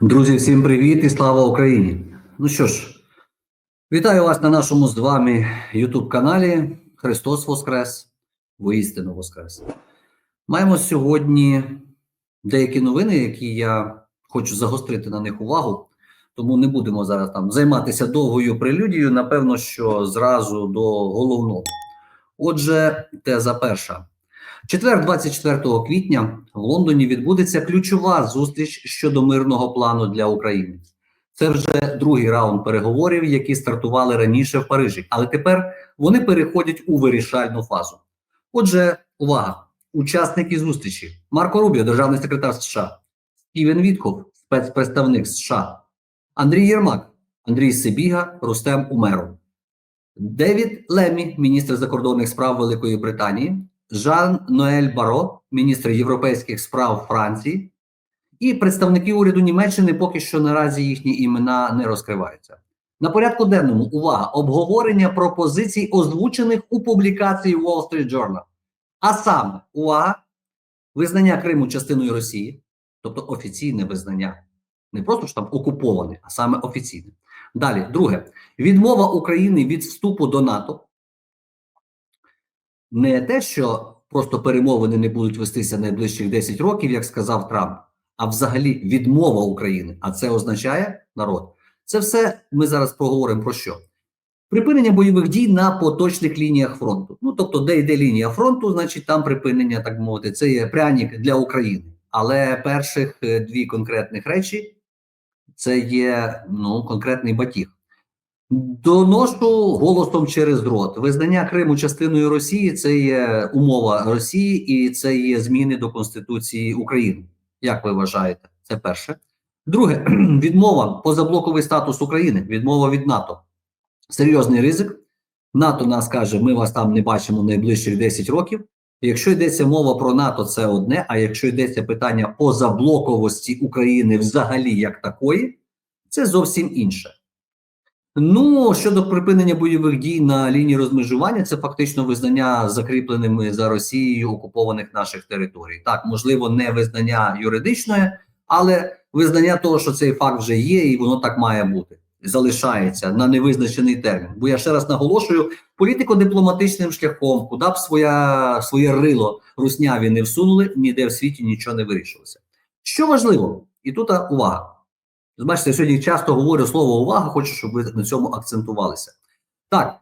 Друзі, всім привіт і слава Україні! Ну що ж, вітаю вас на нашому з вами YouTube каналі Христос Воскрес, воістину Воскрес. Маємо сьогодні деякі новини, які я хочу загострити на них увагу, тому не будемо зараз там займатися довгою прелюдією. Напевно, що зразу до головного. Отже, теза перша. Четвер, 24 квітня, в Лондоні відбудеться ключова зустріч щодо мирного плану для України. Це вже другий раунд переговорів, які стартували раніше в Парижі, але тепер вони переходять у вирішальну фазу. Отже, увага! Учасники зустрічі: Марко Рубіо, державний секретар США, Стівен Вітков, спецпредставник США, Андрій Єрмак, Андрій Сибіга, Рустем Умеров, Девід Лемі, міністр закордонних справ Великої Британії. Жан Ноель Баро, міністр європейських справ Франції, і представники уряду Німеччини поки що наразі їхні імена не розкриваються. На порядку денному увага обговорення пропозицій, озвучених у публікації Wall Street Journal. А саме увага, визнання Криму частиною Росії, тобто офіційне визнання, не просто ж там окуповане, а саме офіційне. Далі, друге, відмова України від вступу до НАТО не те, що просто перемовини не будуть вестися найближчих 10 років, як сказав Трамп, а взагалі відмова України. А це означає народ. Це все ми зараз поговоримо про що? Припинення бойових дій на поточних лініях фронту. Ну тобто, де йде лінія фронту, значить там припинення, так мовити, це є пряник для України. Але перших е, дві конкретних речі це є ну конкретний батіг. Доношу голосом через рот. Визнання Криму частиною Росії це є умова Росії і це є зміни до Конституції України. Як ви вважаєте? Це перше. Друге, відмова позаблоковий статус України, відмова від НАТО. Серйозний ризик. НАТО нас каже, ми вас там не бачимо найближчих 10 років. Якщо йдеться мова про НАТО, це одне. А якщо йдеться питання позаблоковості України взагалі як такої, це зовсім інше. Ну щодо припинення бойових дій на лінії розмежування, це фактично визнання закріпленими за Росією окупованих наших територій. Так, можливо, не визнання юридичне, але визнання того, що цей факт вже є, і воно так має бути. Залишається на невизначений термін. Бо я ще раз наголошую, політико-дипломатичним шляхом, куди б своя, своє рило русняві не всунули, ніде в світі нічого не вирішилося. Що важливо, і тут увага. Бачите, я сьогодні часто говорю слово увага, хочу, щоб ви на цьому акцентувалися. Так,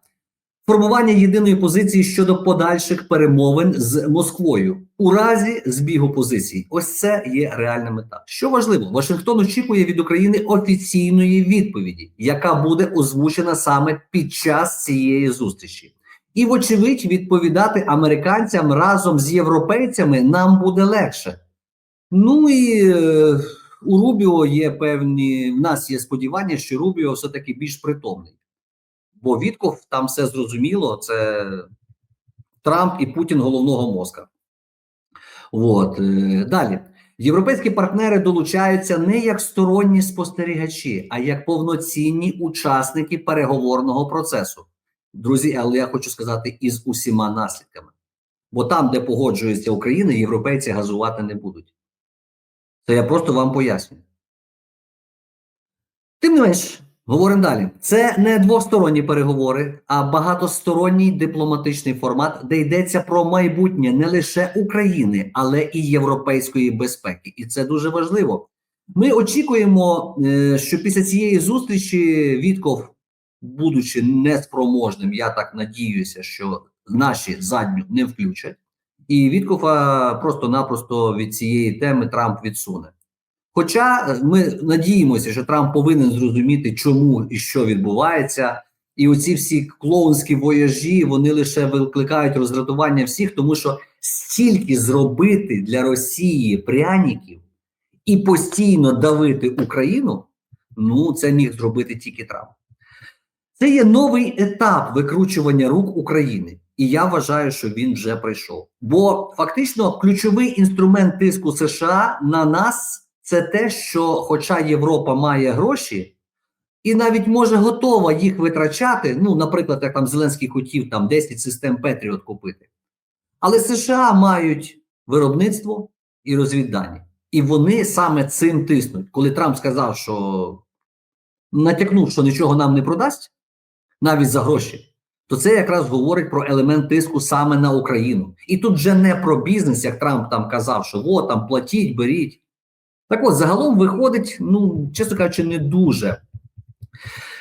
формування єдиної позиції щодо подальших перемовин з Москвою у разі збігу позицій. Ось це є реальна мета. Що важливо, Вашингтон очікує від України офіційної відповіді, яка буде озвучена саме під час цієї зустрічі. І, вочевидь, відповідати американцям разом з європейцями нам буде легше. Ну і. У Рубіо є певні. В нас є сподівання, що Рубіо все-таки більш притомний. Бо Вітков там все зрозуміло, це Трамп і Путін головного мозка. От е, далі. Європейські партнери долучаються не як сторонні спостерігачі, а як повноцінні учасники переговорного процесу. Друзі, але я хочу сказати із усіма наслідками. Бо там, де погоджується Україна, європейці газувати не будуть. Це я просто вам пояснюю. Тим не менш, говоримо далі. Це не двосторонні переговори, а багатосторонній дипломатичний формат, де йдеться про майбутнє не лише України, але і європейської безпеки. І це дуже важливо. Ми очікуємо, е, що після цієї зустрічі Вітков, будучи неспроможним, я так надіюся, що наші задню не включать і Віткофа просто-напросто від цієї теми Трамп відсуне. Хоча ми надіємося, що Трамп повинен зрозуміти, чому і що відбувається, і оці всі клоунські вояжі вони лише викликають роздратування всіх, тому що стільки зробити для Росії пряників і постійно давити Україну, ну це міг зробити тільки Трамп. Це є новий етап викручування рук України. І я вважаю, що він вже прийшов. Бо фактично ключовий інструмент тиску США на нас це те, що, хоча Європа має гроші, і навіть може готова їх витрачати. Ну, наприклад, як там Зеленський хотів там 10 систем Петріот купити. Але США мають виробництво і розвіддані. І вони саме цим тиснуть. Коли Трамп сказав, що натякнув, що нічого нам не продасть, навіть за гроші, то це якраз говорить про елемент тиску саме на Україну. І тут вже не про бізнес, як Трамп там казав, що о, там платіть, беріть. Так от, загалом виходить, ну, чесно кажучи, не дуже.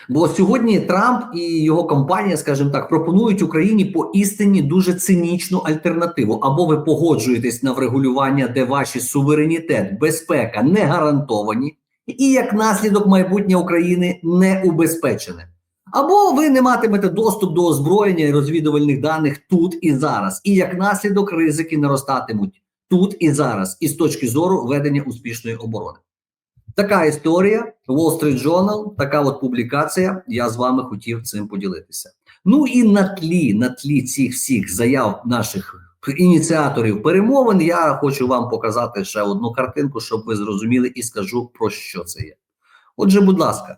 Бо сьогодні Трамп і його компанія, скажімо так, пропонують Україні по істині дуже цинічну альтернативу. Або ви погоджуєтесь на врегулювання, де ваші суверенітет, безпека не гарантовані, і як наслідок майбутнє України не убезпечене. Або ви не матимете доступ до озброєння і розвідувальних даних тут і зараз, і як наслідок ризики наростатимуть тут і зараз, і з точки зору ведення успішної оборони. Така історія, Wall Street Journal, така от публікація. Я з вами хотів цим поділитися. Ну і на тлі, на тлі цих всіх заяв наших ініціаторів перемовин, я хочу вам показати ще одну картинку, щоб ви зрозуміли, і скажу про що це є. Отже, будь ласка,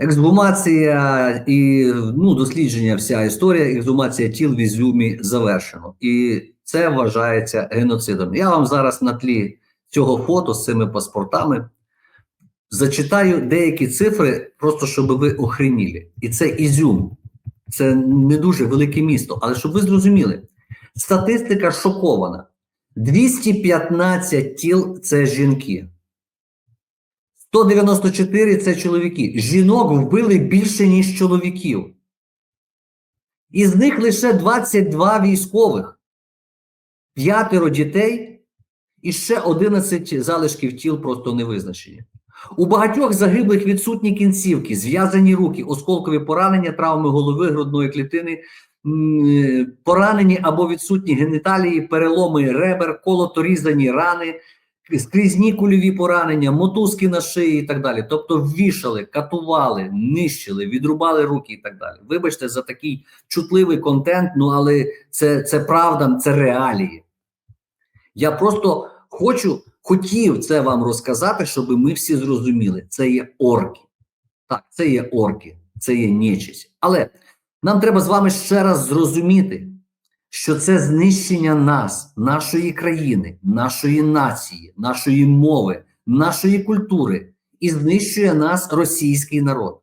ексгумація і ну, дослідження, вся історія, ексгумація тіл в Ізюмі завершено. І це вважається геноцидом. Я вам зараз на тлі цього фото з цими паспортами зачитаю деякі цифри, просто щоб ви охреніли. І це Ізюм. Це не дуже велике місто, але щоб ви зрозуміли, статистика шокована: 215 тіл це жінки. 194 це чоловіки. Жінок вбили більше, ніж чоловіків. Із них лише 22 військових, п'ятеро дітей і ще 11 залишків тіл просто не визначені. У багатьох загиблих відсутні кінцівки, зв'язані руки, осколкові поранення, травми голови, грудної клітини, поранені або відсутні геніталії, переломи ребер, колоторізані рани, скрізні кульові поранення, мотузки на шиї і так далі. Тобто ввішали, катували, нищили, відрубали руки і так далі. Вибачте за такий чутливий контент, ну але це, це правда, це реалії. Я просто хочу, хотів це вам розказати, щоб ми всі зрозуміли. Це є орки. Так, це є орки, це є нечисть. Але нам треба з вами ще раз зрозуміти, що це знищення нас, нашої країни, нашої нації, нашої мови, нашої культури і знищує нас російський народ.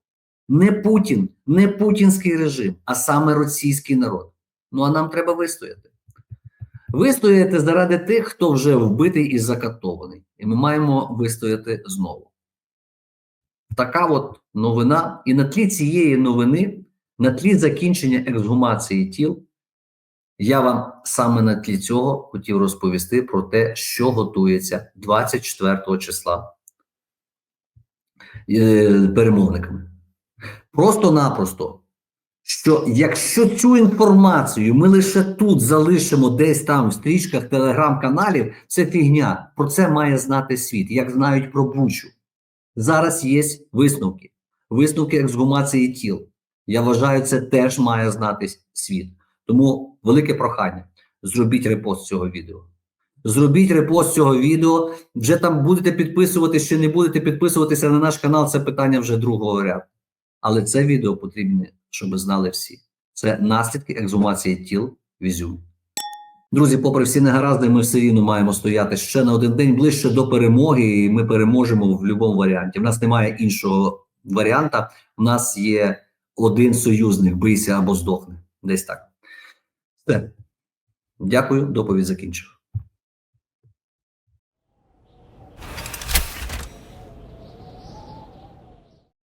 Не Путін, не путінський режим, а саме російський народ. Ну а нам треба вистояти. Вистояти заради тих, хто вже вбитий і закатований. І ми маємо вистояти знову. Така от новина. І на тлі цієї новини, на тлі закінчення ексгумації тіл, я вам саме на тлі цього хотів розповісти про те, що готується 24 числа е, перемовниками. Просто-напросто що якщо цю інформацію ми лише тут залишимо десь там в стрічках телеграм-каналів, це фігня. Про це має знати світ, як знають про Бучу. Зараз є висновки, висновки ексгумації тіл. Я вважаю, це теж має знати світ. Тому велике прохання: зробіть репост цього відео. Зробіть репост цього відео. Вже там будете підписуватися чи не будете підписуватися на наш канал. Це питання вже другого ряду. Але це відео потрібне, щоб знали всі. Це наслідки ексгумації тіл в. Друзі, попри всі негаразди, ми все рівно маємо стояти ще на один день ближче до перемоги, і ми переможемо в будь-якому варіанті. У нас немає іншого варіанта. У нас є один союзник: бийся або здохне. Десь так. Все. Дякую, доповідь закінчив.